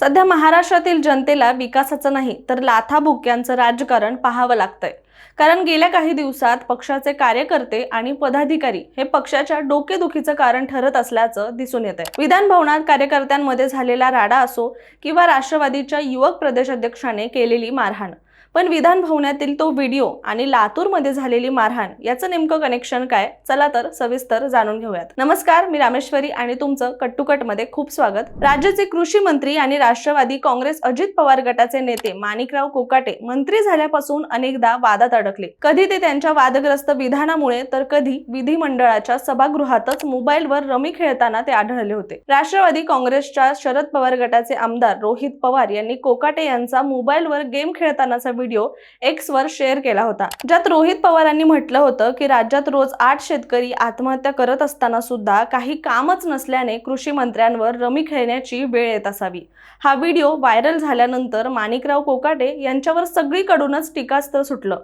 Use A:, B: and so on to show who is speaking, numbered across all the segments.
A: सध्या महाराष्ट्रातील जनतेला विकासाचं नाही तर लाथाबुक्यांचं राजकारण पाहावं लागतंय. कारण गेल्या काही दिवसात पक्षाचे कार्यकर्ते आणि पदाधिकारी हे पक्षाच्या डोकेदुखीचं कारण ठरत असल्याचं दिसून येत आहे विधान भवनात कार्यकर्त्यांमध्ये झालेला राडा असो किंवा राष्ट्रवादीच्या युवक प्रदेशाध्यक्षाने केलेली मारहाण पण विधान भवनातील तो व्हिडिओ आणि लातूरमध्ये झालेली मारहाण याचं नेमकं कनेक्शन काय? चला तर सविस्तर जाणून घेऊयात. नमस्कार मी रामेश्वरी आणि तुमचं कट्टुकटमध्ये खूप स्वागत. राज्याचे कृषी मंत्री आणि राष्ट्रवादी काँग्रेस अजित पवार गटाचे नेते माणिकराव कोकाटे मंत्री झाल्यापासून अनेकदा वादात अडकले. कधी ते त्यांच्या वादग्रस्त विधानामुळे तर कधी विधिमंडळाच्या सभागृहातच मोबाईलवर रमी खेळताना ते आढळले होते. राष्ट्रवादी काँग्रेसच्या शरद पवार गटाचे आमदार रोहित पवार यांनी कोकाटे यांचा मोबाईलवर गेम खेळतानाचा व्हिडिओ एक्स वर शेअर केला होता. ज्यात रोहित पवारांनी म्हटलं होतं की राज्यात रोज आठ शेतकरी आत्महत्या करत असताना सुद्धा काही कामच नसल्याने कृषी मंत्र्यांवर रमी खेळण्याची वेळ येत असावी. हा व्हिडिओ व्हायरल झाल्यानंतर माणिकराव कोकाटे यांच्यावर सगळीकडूनच टीकास्त्र सुटलं.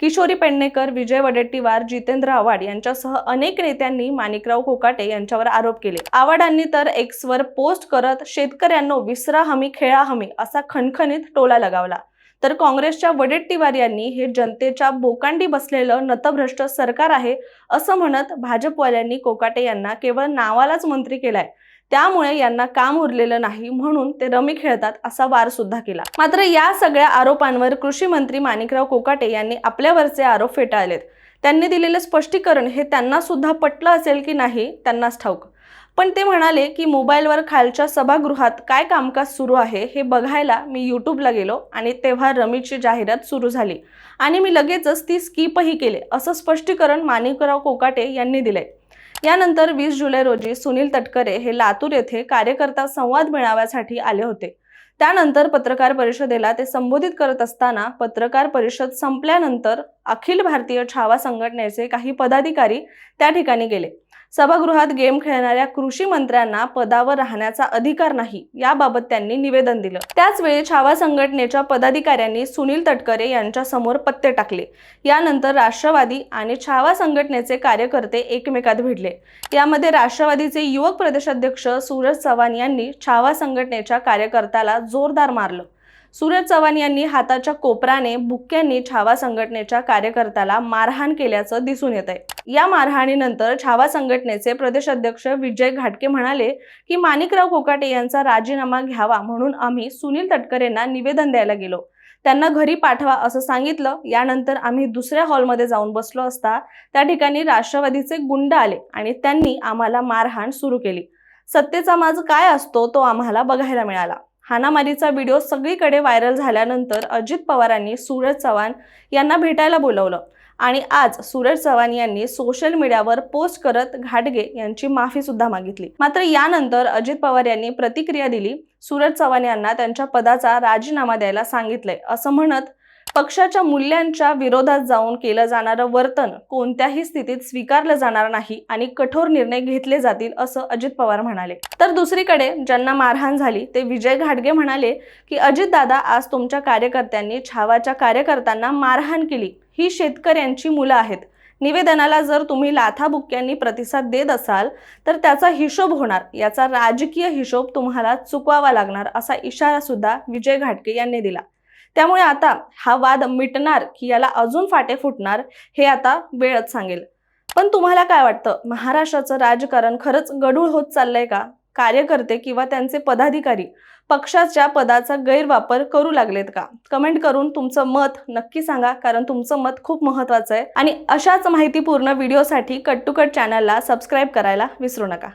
A: किशोरी पेडणेकर विजय वडेट्टीवार जितेंद्र आव्हाड यांच्यासह अनेक नेत्यांनी माणिकराव कोकाटे यांच्यावर आरोप केले. आव्हाडांनी तर एक्सवर पोस्ट करत शेतकऱ्यांना विसरा हमी खेळा हमी असा खणखणीत टोला लगावला. तर काँग्रेसच्या वडेट्टीवार यांनी हे जनतेच्या बोकांडी बसलेलं नतभ्रष्ट सरकार आहे असं म्हणत भाजपवाल्यांनी कोकाटे यांना केवळ नावालाच मंत्री केलाय. त्यामुळे यांना काम उरलेलं नाही म्हणून ते रमी खेळतात असा वार सुद्धा केला. मात्र या सगळ्या आरोपांवर कृषी मंत्री माणिकराव कोकाटे यांनी आपल्यावरचे आरोप फेटाळलेत. त्यांनी दिलेलं स्पष्टीकरण हे त्यांना सुद्धा पटलं असेल की नाही त्यांनाच ठाऊक. पण ते म्हणाले की मोबाईलवर खालच्या सभागृहात काय कामकाज सुरू आहे हे बघायला मी यूट्यूबला गेलो आणि तेव्हा रमीची जाहिरात सुरू झाली. आणि मी लगेचच ती स्किपही केले असं स्पष्टीकरण माणिकराव कोकाटे यांनी दिले यानंतर वीस जुलै रोजी सुनील तटकरे हे लातूर येथे कार्यकर्ता संवाद मेळाव्यासाठी आले होते. त्यानंतर पत्रकार परिषदेला ते संबोधित करत असताना पत्रकार परिषद संपल्यानंतर अखिल भारतीय छावा संघटनेचे काही पदाधिकारी त्या ठिकाणी गेले. सभागृहात गेम खेळणाऱ्या कृषी मंत्र्यांना पदावर राहण्याचा अधिकार नाही याबाबत त्यांनी निवेदन दिलं. त्याच वेळी छावा संघटनेच्या पदाधिकाऱ्यांनी सुनील तटकरे यांच्या समोर पत्ते टाकले. यानंतर राष्ट्रवादी आणि छावा संघटनेचे कार्यकर्ते एकमेकात भिडले. यामध्ये राष्ट्रवादीचे युवक प्रदेशाध्यक्ष सूरज चव्हाण यांनी छावा संघटनेच्या कार्यकर्त्याला जोरदार मारलं. सूरज चव्हाण यांनी हाताच्या कोपराने भुक्क्यांनी छावा संघटनेच्या कार्यकर्त्याला मारहाण केल्याचं दिसून येत आहे या मारहाणीनंतर छावा संघटनेचे प्रदेशाध्यक्ष विजय घाटके म्हणाले की माणिकराव कोकाटे यांचा राजीनामा घ्यावा म्हणून आम्ही सुनील तटकरेंना निवेदन द्यायला गेलो. त्यांना घरी पाठवा असं सांगितलं. यानंतर आम्ही दुसऱ्या हॉलमध्ये जाऊन बसलो असता त्या ठिकाणी राष्ट्रवादीचे गुंड आले आणि त्यांनी आम्हाला मारहाण सुरू केली. सत्तेचा माज काय असतो तो आम्हाला बघायला मिळाला. हाणामारीचा व्हिडिओ सगळीकडे व्हायरल झाल्यानंतर अजित पवारांनी सूरज चव्हाण यांना भेटायला बोलवलं. आणि आज सूरज चव्हाण यांनी सोशल मीडियावर पोस्ट करत घाटगे यांची माफी सुद्धा मागितली. मात्र यानंतर अजित पवार यांनी प्रतिक्रिया दिली. सूरज चव्हाण यांना त्यांच्या पदाचा राजीनामा द्यायला सांगितलंय असं म्हणत पक्षाच्या मूल्यांच्या विरोधात जाऊन केलं जाणारं वर्तन कोणत्याही स्थितीत स्वीकारलं जाणार नाही आणि कठोर निर्णय घेतले जातील असं अजित पवार म्हणाले. तर दुसरीकडे ज्यांना मारहाण झाली ते विजय घाटगे म्हणाले की अजितदादा आज तुमच्या कार्यकर्त्यांनी छावाच्या कार्यकर्त्यांना मारहाण केली. ही शेतकऱ्यांची मुलं आहेत. निवेदनाला जर तुम्ही लाथाबुक्क्यांनी प्रतिसाद देत असाल तर त्याचा हिशोब होणार. याचा राजकीय हिशोब तुम्हाला चुकवावा लागणार असा इशारा सुद्धा विजय घाटके यांनी दिला. त्यामुळे आता हा वाद मिटणार की याला अजून फाटे फुटणार हे आता वेळच सांगेल. पण तुम्हाला काय वाटतं? महाराष्ट्राचं राजकारण खरंच गढूळ होत चाललंय का? कार्यकर्ते किंवा त्यांचे पदाधिकारी पक्षाच्या पदाचा गैरवापर करू लागलेत का? कमेंट करून तुमचं मत नक्की सांगा कारण तुमचं मत खूप महत्वाचं आहे. आणि अशाच माहितीपूर्ण व्हिडिओसाठी कट टू कट चॅनलला सबस्क्राईब करायला विसरू नका.